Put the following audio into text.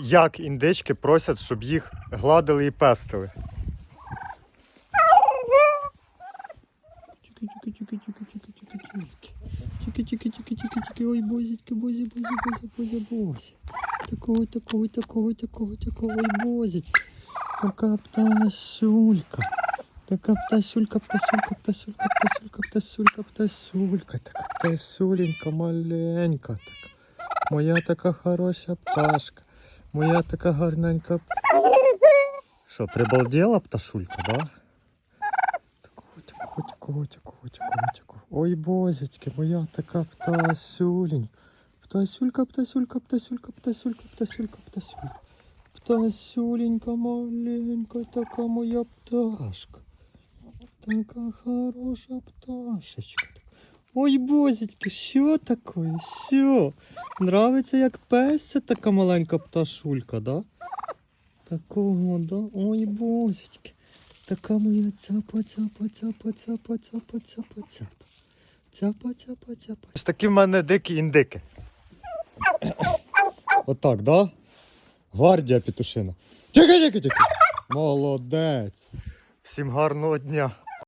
як індички просять, щоб їх гладили і пестили. Тільки-тільки-тільки-тільки-тільки-тільки. Ой, бозітьки, бозі, бозі, бозі, бозі, бозі. Такого, такого, такого, такого, такого, ой, бозітьки. Така птасюлька. Така птасюлька, птасюлька, птасюлька, птасюлька, птасюлька, птасюлька. Така птасюленька маленька. Моя така хороша пташка. Моя така гарненька. Що, прибалдела пташулька, да? Такого, такого, такого, такого. Ой, бозечки, моя така птасюленька. Птасюлька, птасюлька, птасюлька, птасюлька, птасюлька, птасюлька. Птасюленька маленька, така моя пташка. Така хороша пташечка. Ой, бозечки, що таке? Що? Нравиться, як песця така маленька пташулька, да? Такого, да? Ой, бозечки. Така моя цяпа, цяпа, цяпа, цяпа, цяпа, цяпа, цяпа. Цяпа, цяпа, цяпа. Ось такі в мене дикі індики. Отак, да? Гвардія петушина. Тільки, тільки, тільки. Молодець. Всім гарного дня.